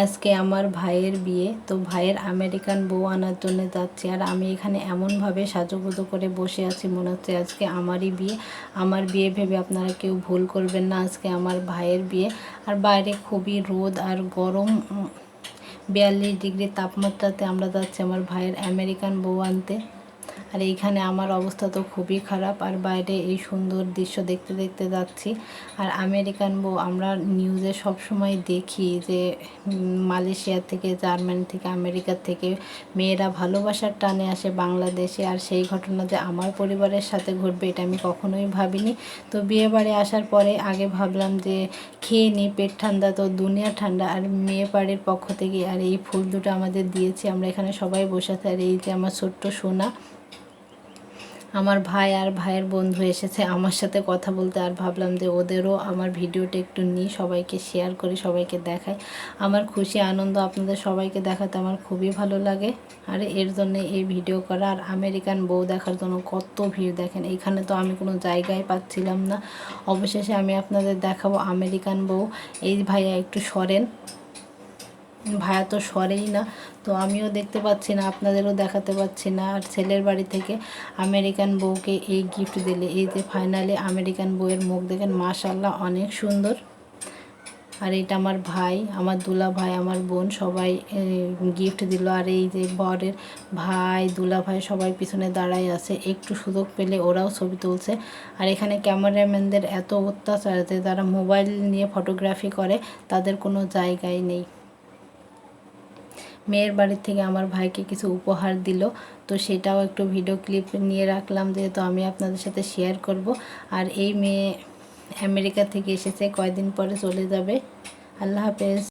আজকে আমার ভাইয়ের বিয়ে, তো ভাইয়ের আমেরিকান বউ আনার জন্য যাচ্ছি। আর আমি এখানে এমনভাবে সাজুগুজু করে বসে আছি, মনে হচ্ছে আজকে আমারই বিয়ে। আমার বিয়ে ভেবে আপনারা কেউ ভুল করবেন না, আজকে আমার ভাইয়ের বিয়ে। আর বাইরে খুবই রোদ আর গরম বিয়াল্লিশ ডিগ্রি তাপমাত্রাতে আমরা যাচ্ছি আমার ভাইয়ের আমেরিকান বউ আনতে। আর এইখানে আমার অবস্থা তো খুবই খারাপ। আর বাইরে এই সুন্দর দৃশ্য দেখতে দেখতে যাচ্ছি। আর আমেরিকান বউ, আমরা নিউজে সব সময় দেখি যে মালয়েশিয়া থেকে, জার্মানি থেকে, আমেরিকা থেকে মেয়েরা ভালোবাসার টানে আসে বাংলাদেশে। আর সেই ঘটনা যে আমার পরিবারের সাথে ঘটবে, এটা আমি কখনোই ভাবিনি। তো বিয়ে বাড়ি আসার পরে আগে ভাবলাম যে, খেয়ে নিই পেট ঠান্ডা তো, দুনিয়া ঠান্ডা। আর মেয়ে বাড়ির পক্ষ থেকে, আর এই ফুল দুটো আমাদের দিয়েছে। আমরা এখানে সবাই বসে আছি। আর এই যে আমার ছোট্ট সোনা আমার ভাই আর ভাইয়ের বন্ধু এসেছে আমার সাথে কথা বলতে, আর ভাবলাম যে ওদেরও আমার ভিডিওটা একটু নিই, সবাইকে শেয়ার করি, সবাইকে দেখাই। আমার খুশি আনন্দ আপনাদের সবাইকে দেখাতে আমার খুবই ভালো লাগে। আর এর জন্য এই ভিডিও করা, আর আমেরিকান বউ দেখার জন্য কত ভিড় দেখেন, এখানে তো আমি কোনো জায়গায় পাচ্ছিলাম না। অবশেষে আমি আপনাদের দেখাবো আমেরিকান বউ। এই ভাইয়া একটু সরেন। ভায়া তো সরেই না, তো আমিও দেখতে পাচ্ছি না, আপনাদেরও দেখাতে পাচ্ছি না। আর ছেলের বাড়ি থেকে আমেরিকান বউকে এই গিফট দিলে, এই যে ফাইনালি আমেরিকান বউয়ের মুখ দেখেন মাশাল্লাহ অনেক সুন্দর। আর এটা আমার ভাই, আমার দুলা ভাই আমার বোন, সবাই গিফট দিল। আর এই যে বরের ভাই দুলা ভাই সবাই পিছনে দাঁড়ায় আছে, একটু সুযোগ পেলে ওরাও ছবি তুলছে। আর এখানে ক্যামেরাম্যানদের এত অত্যাচার যে তারা মোবাইল নিয়ে ফটোগ্রাফি করে, তাদের কোনো জায়গায় নেই। মেয়ের বাড়ির থেকে আমার ভাইকে কিছু উপহার দিল। তো সেটাও একটু ভিডিও ক্লিপ নিয়ে রাখলাম যেহেতু আমি আপনাদের সাথে শেয়ার করব। আর এই মেয়ে আমেরিকা থেকে এসেছে, কয়দিন পরে চলে যাবে। আল্লাহ হাফেজ।